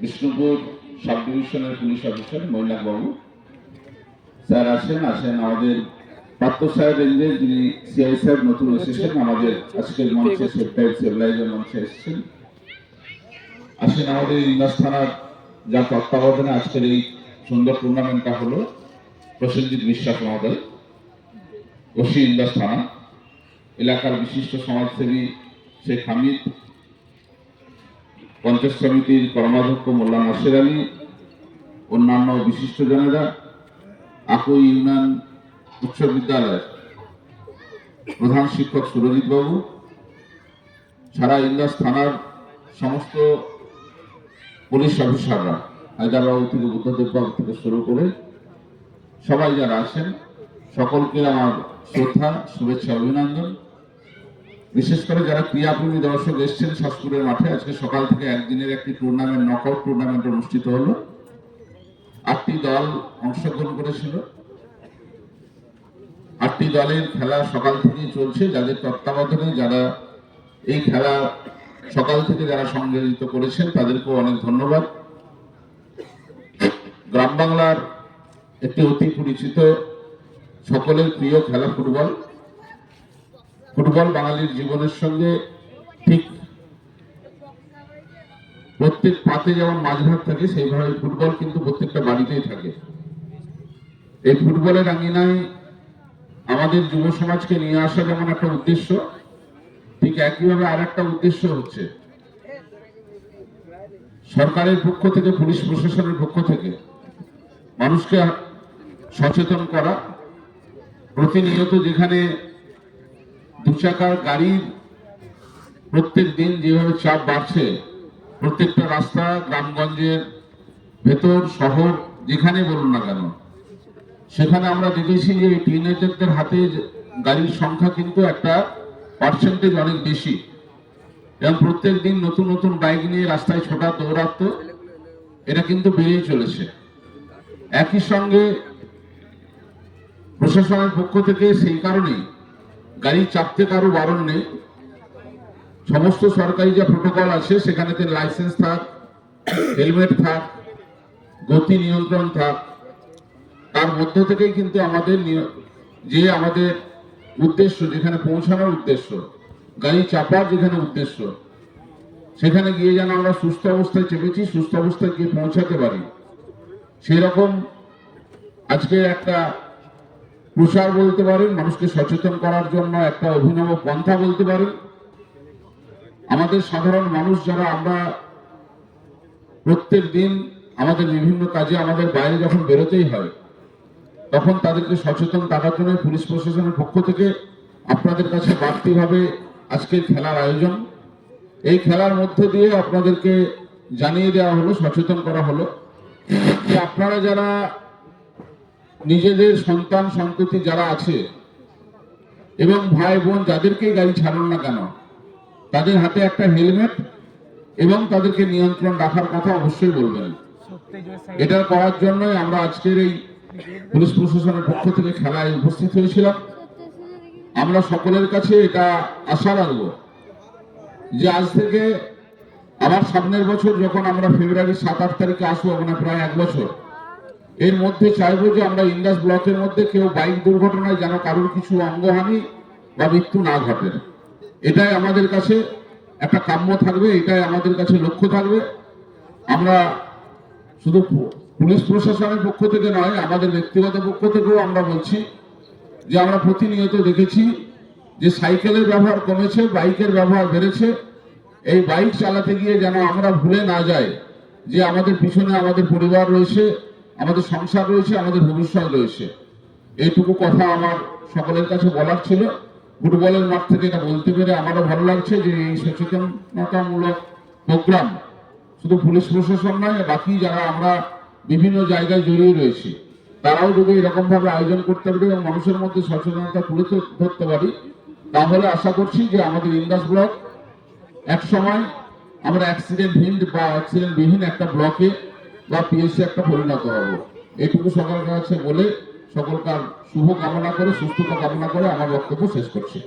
Bishnupur sub ডিভিশনের police officer বাবু sir আসেন আসেন আমাদের পাত্র সাহেব রেঞ্জের যিনি সিআই সাহেব, নতুন এসেছেন আমাদের আজকের মঞ্চে সেফটাইপ সেভলাইজার মঞ্চে এসেছেন। আসেন আমাদের ইন্দাস থানার যা তত্ত্বাবধানে আজকের এই সুন্দর টুর্নামেন্টটা হলো প্রসেনজিৎ বিশ্বাস মহোদয়, ওসি ইন্দাস থানা, এলাকার বিশিষ্ট সমাজসেবী শেখ হামিদ পঞ্চায়েত সমিতির কর্মাধ্যক্ষ মোল্লা নাসির আলী, অন্যান্য বিশিষ্টজনেরা আকই ইউনিয়ন উচ্চ বিদ্যালয়ের প্রধান শিক্ষক সুরজিৎ বাবু সারা ইন্দাস থানার সমস্ত পুলিশ অফিসাররা, হায়দ্রাবাদ থেকে বুদ্ধদেব থেকে শুরু করে সবাই যারা আছেন, সকলকে আমার শ্রদ্ধা, শুভেচ্ছা, অভিনন্দন। বিশেষ করে যারা ক্রীড়াপ্রেমী দর্শক এসছেন শাসপুরের মাঠে, আজকে সকাল থেকে একদিনের একটি টুর্নামেন্ট নকআউট টুর্নামেন্ট অনুষ্ঠিত হলো। আটটি দল অংশগ্রহণ করেছিল। আটটি দলের খেলা সকাল থেকেই চলছে, যাদের তত্ত্বাবধানে যারা এই খেলা সকাল থেকে যারা সংযোজিত করেছেন, তাদেরকেও অনেক ধন্যবাদ। গ্রাম বাংলার একটি অতি পরিচিত, সকলের প্রিয় খেলা ফুটবল। ফুটবল বাঙালির জীবনের সঙ্গে ঠিক প্রত্যেক পাতে যেমন মাঝ ভাগ থাকে, সেইভাবে ফুটবল কিন্তু প্রত্যেকটা বাড়িতেই থাকে। এই ফুটবলের আঙিনায় আমাদের যুব সমাজকে নিয়ে আসা যেমন একটা উদ্দেশ্য, ঠিক একইভাবে আর একটা উদ্দেশ্য হচ্ছে, সরকারের পক্ষ থেকে, পুলিশ প্রশাসনের পক্ষ থেকে মানুষকে সচেতন করা। প্রতিনিয়ত যেখানে দু চাকার গাড়ির প্রত্যেক দিন যেভাবে চাপ বাড়ছে, প্রত্যেকটা রাস্তা গ্রামগঞ্জের ভেতর, শহর, যেখানে বলুন না কেন, সেখানে আমরা দেখেছি যে টিনেজারদের হাতে গাড়ির সংখ্যা কিন্তু একটা পার্সেন্টেজ অনেক বেশি। এবং প্রত্যেক দিন নতুন নতুন বাইক নিয়ে রাস্তায় ছোটা দৌড়াত্ম এটা কিন্তু বেড়েই চলেছে। একই সঙ্গে প্রশাসনের পক্ষ থেকে সেই কারণেই গাড়ি চাপতে কারও বারণ নেই। সমস্ত সরকারি যে প্রোটোকল আছে সেখানেতে লাইসেন্স থাক হেলমেট থাক, গতি নিয়ন্ত্রণ থাক, তার মধ্য থেকেই কিন্তু আমাদের যে আমাদের উদ্দেশ্য, যেখানে পৌঁছানোর উদ্দেশ্য, গাড়ি চাপার যেখানে উদ্দেশ্য, সেখানে গিয়ে যেন আমরা সুস্থ অবস্থায় চেপেছি, সুস্থ অবস্থায় গিয়ে পৌঁছাতে পারি। সেই রকম আজকে একটা প্রসার বলতে পারেন, মানুষকে সচেতন করার জন্য একটা অভিনব পন্থা বলতে পারেন। আমাদের সাধারণ মানুষ যারা, আমরা প্রত্যেক দিন আমাদের বিভিন্ন কাজে আমাদের বাইরে যখন বেরোতেই হয়, তখন তাদেরকে সচেতন থাকার জন্য পুলিশ প্রশাসনের পক্ষ থেকে আপনাদের কাছে বাড়তিভাবে আজকের খেলার আয়োজন। এই খেলার মধ্যে দিয়ে আপনাদেরকে জানিয়ে দেওয়া হলো, সচেতন করা হলো। আপনারা যারা নিজেদের সন্তান সন্ততি যারা আছে এবং ভাই বোন যাদেরকেই গাড়ি ছাড়ুন না কেন, তাদের হাতে একটা হেলমেট এবং তাদেরকে নিয়ন্ত্রণ রাখার কথা অবশ্যই বলবেন। এটা করার জন্যই আমরা আজকের এই পুলিশ প্রশাসনের পক্ষ থেকে খেলায় উপস্থিত হয়েছিলাম। আমরা সকলের কাছে এটা আশা রাখব যে আজ থেকে আবার সামনের বছর যখন আমরা ফেব্রুয়ারি সাত আট তারিখে আসব মানে প্রায় এক বছর এর মধ্যে চাইব যে আমরা ইন্দাস ব্লকের মধ্যে কেউ বাইক দুর্ঘটনায় যেন কারোর কিছু অঙ্গহানি বা মৃত্যু না ঘটে। এটাই আমাদের কাছে একটা কাম্য থাকবে, এটাই আমাদের কাছে লক্ষ্য থাকবে। আমরা শুধু পুলিশ প্রশাসনের পক্ষ থেকে নয়, আমাদের ব্যক্তিগত পক্ষ থেকেও আমরা বলছি যে আমরা প্রতিনিয়ত দেখেছি যে সাইকেলের ব্যবহার কমেছে, বাইকের ব্যবহার বেড়েছে। এই বাইক চালাতে গিয়ে যেন আমরা ভুলে না যাই যে আমাদের পিছনে আমাদের পরিবার রয়েছে আমাদের সংসার রয়েছে, আমাদের ভবিষ্যৎ রয়েছে। এইটুকু কথা আমার সকলের কাছে বলার ছিল। ফুটবলের মাঠ থেকে এটা বলতে পেরে আমারও ভালো লাগছে যে এই সচেতনতামূলক প্রোগ্রাম শুধু পুলিশ প্রশাসন নয়, বাকি যারা আমরা বিভিন্ন জায়গায় জড়িয়ে রয়েছি, তারাও যদি এরকম ভাবে আয়োজন করতে পারি এবং মানুষের মধ্যে সচেতনতা তুলে ধর- ধরতে পারি, তাহলে আশা করছি যে আমাদের ইন্দাস ব্লক এক সময় আমরা অ্যাক্সিডেন্টহীন বা অ্যাক্সিডেন্ট বিহীন একটা ব্লকে বা পিএসসি একটা পরিণত হব। এইটুকু সকলের কাছে বলে সকলকার শুভ কামনা করে, সুস্থতা কামনা করে আমার বক্তব্য শেষ করছি।